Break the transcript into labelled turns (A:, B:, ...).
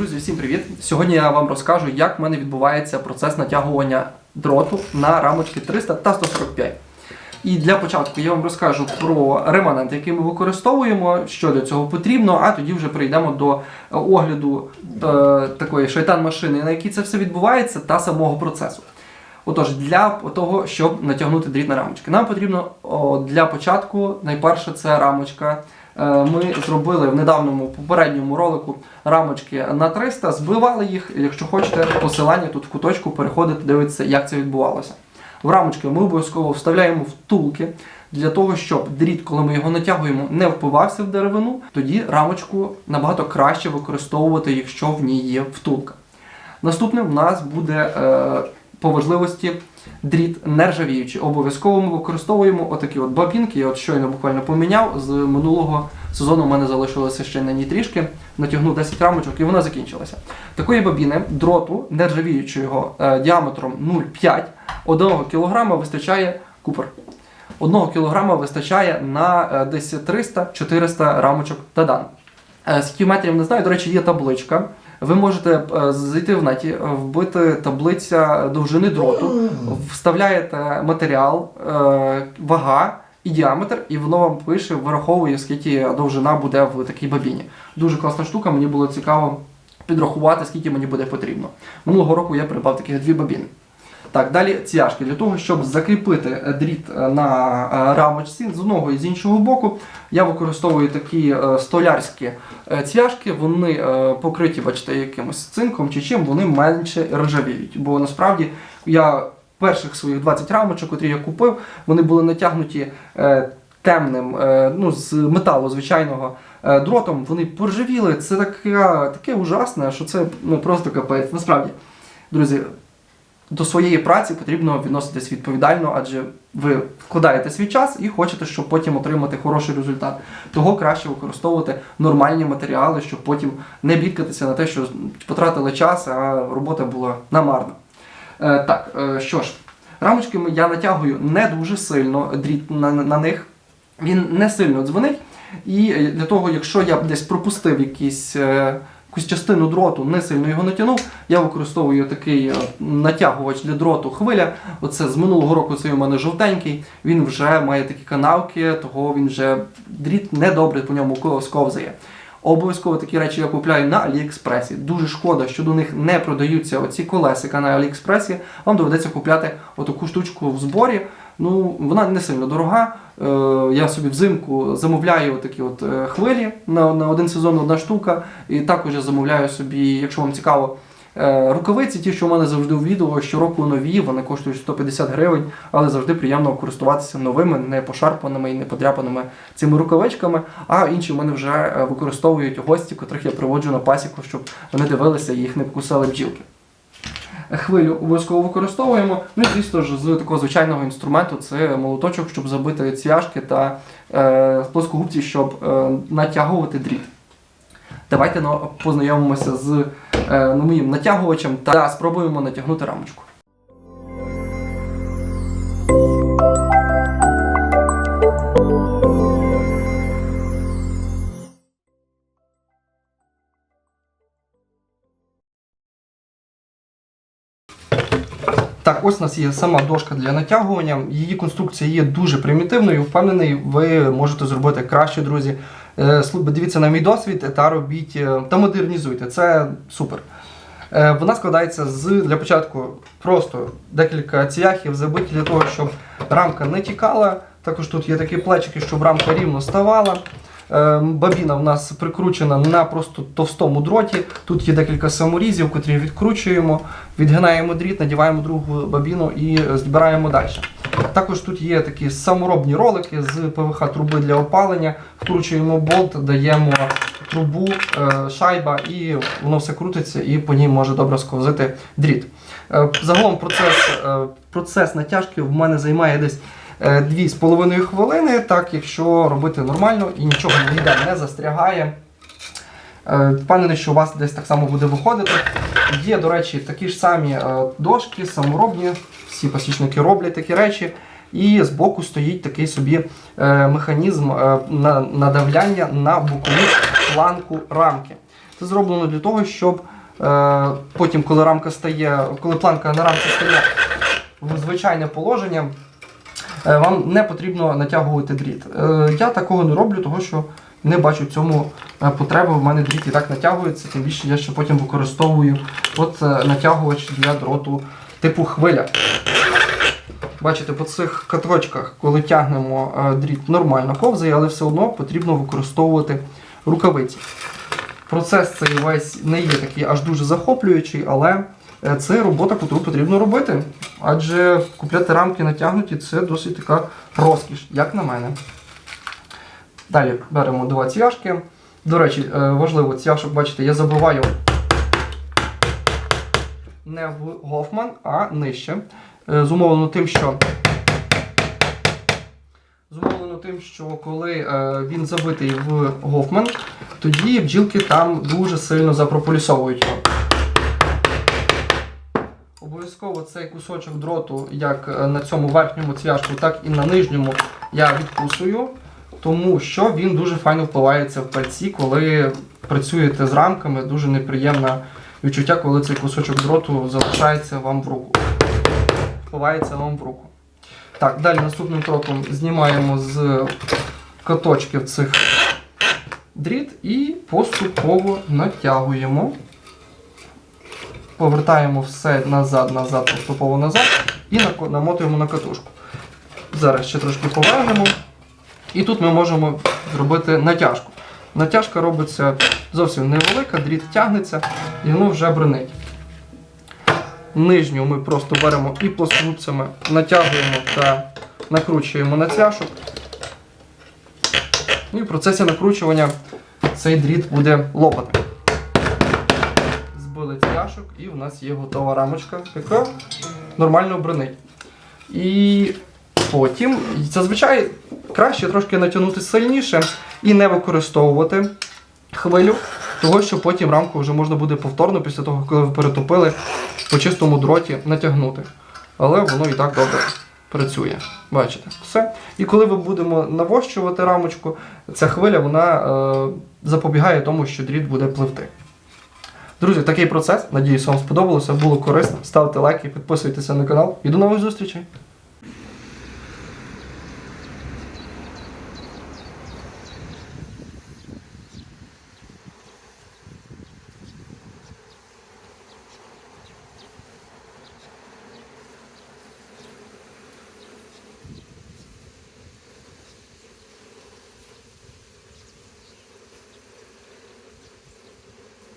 A: Друзі, всім привіт! Сьогодні я вам розкажу, як в мене відбувається процес натягування дроту на рамочки 300 та 145. І для початку я вам розкажу про реманент, який ми використовуємо, що для цього потрібно, а тоді вже перейдемо до е, огляду е, такої шайтан-машини, на якій це все відбувається, та самого процесу. Отож, для того, щоб натягнути дріт на рамочки, нам потрібно для початку, найперше, це рамочка. Е, Ми зробили в недавньому попередньому ролику рамочки на 300, збивали їх. Якщо хочете, посилання тут в куточку переходите, дивитися, як це відбувалося. В рамочки ми обов'язково вставляємо втулки для того, щоб дріт, коли ми його натягуємо, не впивався в деревину. Тоді рамочку набагато краще використовувати, якщо в ній є втулка. Наступним в нас буде е, по важливості дріт нержавіючий. Обов'язково ми використовуємо отакі от бабінки. Я от щойно буквально поміняв. З минулого сезону в мене залишилося ще на ній трішки. Натягнув 10 рамочок і вона закінчилася. Такої бабіни дроту нержавіючого е, діаметром 0,5 1 кг вистачає купер. 1 кг вистачає на е, десь 300-400 рамочок Тадан. Е, Скільки метрів не знаю, до речі, є табличка. Ви можете е, зайти в неті, е, вбити таблиця довжини дроту, вставляєте матеріал, е, вага і діаметр, і воно вам пише, вираховує, скільки довжина буде в такій бабіні. Дуже класна штука, мені було цікаво підрахувати, скільки мені буде потрібно. Минулого року я придбав таких дві бабіни. Так, далі цвяшки. Для того, щоб закріпити дріт е, на е, рамочці з одного і з іншого боку, я використовую такі е, столярські цвяшки. Вони покриті, бачите, якимось цинком чи чим, вони менше ржавіють. Бо насправді я перших своїх 20 рамочок, котрі я купив, вони були натягнуті темним, ну, з металу звичайного дротом. Вони поржавіли. Це таке, таке ужасне, що це ну, просто капець. Насправді, друзі, до своєї праці потрібно відноситись відповідально, адже ви вкладаєте свій час і хочете, щоб потім отримати хороший результат. Того краще використовувати нормальні матеріали, щоб потім не бідкатися на те, що потратили час, а робота була намарна. Е, так, е, що ж, рамочки я натягую не дуже сильно дріт на, на них. Він не сильно дзвонить. І е, для того, якщо я десь пропустив якісь, е, якусь частину дроту, не сильно його натягнув, я використовую такий е, натягувач для дроту хвиля. Оце з минулого року цей у мене жовтенький. Він вже має такі канавки, того він вже дріт недобре по ньому ко- сковзає. Обов'язково такі речі я купляю на Аліекспресі. Дуже шкода, що до них не продаються оці колесика на Аліекспресі. Вам доведеться купляти отаку штучку в зборі. Ну, вона не сильно дорога. Е, я собі взимку замовляю такі от е, хвилі на, на один сезон одна штука. І також я замовляю собі, якщо вам цікаво, е, рукавиці, ті, що в мене завжди у відео, щороку нові, вони коштують 150 гривень, але завжди приємно користуватися новими, не пошарпаними і не подряпаними цими рукавичками. А інші в мене вже використовують гості, котрих я приводжу на пасіку, щоб вони дивилися і їх не покусали бджілки. Хвилю обов'язково використовуємо. Ну і звісно ж, з такого звичайного інструменту це молоточок, щоб забити цвяшки та е, плоскогубці, щоб е, натягувати дріт. Давайте ну, познайомимося з е, ну, моїм натягувачем та спробуємо натягнути рамочку. Так, ось у нас є сама дошка для натягування. Її конструкція є дуже примітивною. Впевнений, ви можете зробити краще, друзі. Е, Дивіться на мій досвід та робіть е, та модернізуйте. Це супер. Е, Вона складається з для початку просто декілька цвяхів забиті для того, щоб рамка не тікала. Також тут є такі плечики, щоб рамка рівно ставала. Е, Бабіна в нас прикручена на просто товстому дроті. Тут є декілька саморізів, котрі відкручуємо, відгинаємо дріт, надіваємо другу бабіну і збираємо далі. Також тут є такі саморобні ролики з ПВХ труби для опалення. Вкручуємо болт, даємо трубу, е, шайба, і воно все крутиться, і по ній може добре сковзити дріт. Е, Загалом процес, е, процес натяжки в мене займає десь 2,5 хвилини, так якщо робити нормально і нічого ніде не застрягає. Е, Впевнений, що у вас десь так само буде виходити. Є, до речі, такі ж самі е, дошки, саморобні, всі пасічники роблять такі речі. І збоку стоїть такий собі е, механізм е, надавляння на бокову планку рамки. Це зроблено для того, щоб е, потім, коли рамка стає, коли планка на рамці стає в звичайне положення, е, вам не потрібно натягувати дріт. Е, я такого не роблю, тому що не бачу в цьому е, потреби. В мене дріт і так натягується, тим більше я ще потім використовую от е, натягувач для дроту типу хвиля. Бачите, по цих каточках, коли тягнемо е, дріт, нормально ковзає, але все одно потрібно використовувати рукавиці. Процес цей весь не є такий аж дуже захоплюючий, але е, це робота, яку потрібно робити. Адже купляти рамки натягнуті це досить така розкіш, як на мене. Далі беремо два цвяшки. До речі, е, важливо, цвяшок, бачите, я забиваю не в Гофман, а нижче. Е, Зумовлено тим, що зумовлено тим, що коли е, він забитий в Гофман, тоді бджілки там дуже сильно запрополісовують його. Обов'язково цей кусочок дроту, як е, на цьому верхньому цвяшку, так і на нижньому, я відкусую, тому що він дуже файно впливається в пальці, коли працюєте з рамками, дуже неприємне відчуття, коли цей кусочок дроту залишається вам в руку. Впливається вам в руку. Так, далі наступним кроком знімаємо з каточків цих дріт і поступово натягуємо. Повертаємо все назад, назад, поступово назад і намотуємо на катушку. Зараз ще трошки повернемо. І тут ми можемо зробити натяжку. Натяжка робиться зовсім невелика, дріт тягнеться і воно вже бренить. Нижню ми просто беремо і плоскогубцями натягуємо та накручуємо на цяшок. І в процесі накручування цей дріт буде лопати. Збили і в нас є готова рамочка, яка нормально бренить. І потім зазвичай краще трошки натягнути сильніше і не використовувати хвилю, того що потім рамку вже можна буде повторно після того, коли ви перетопили по чистому дроті натягнути. Але воно і так добре працює. Бачите, все. І коли ми будемо навощувати рамочку, ця хвиля вона е, запобігає тому, що дріт буде пливти. Друзі, такий процес. Надіюсь, вам сподобалося, було корисно. Ставте лайки, підписуйтеся на канал і до нових зустрічей!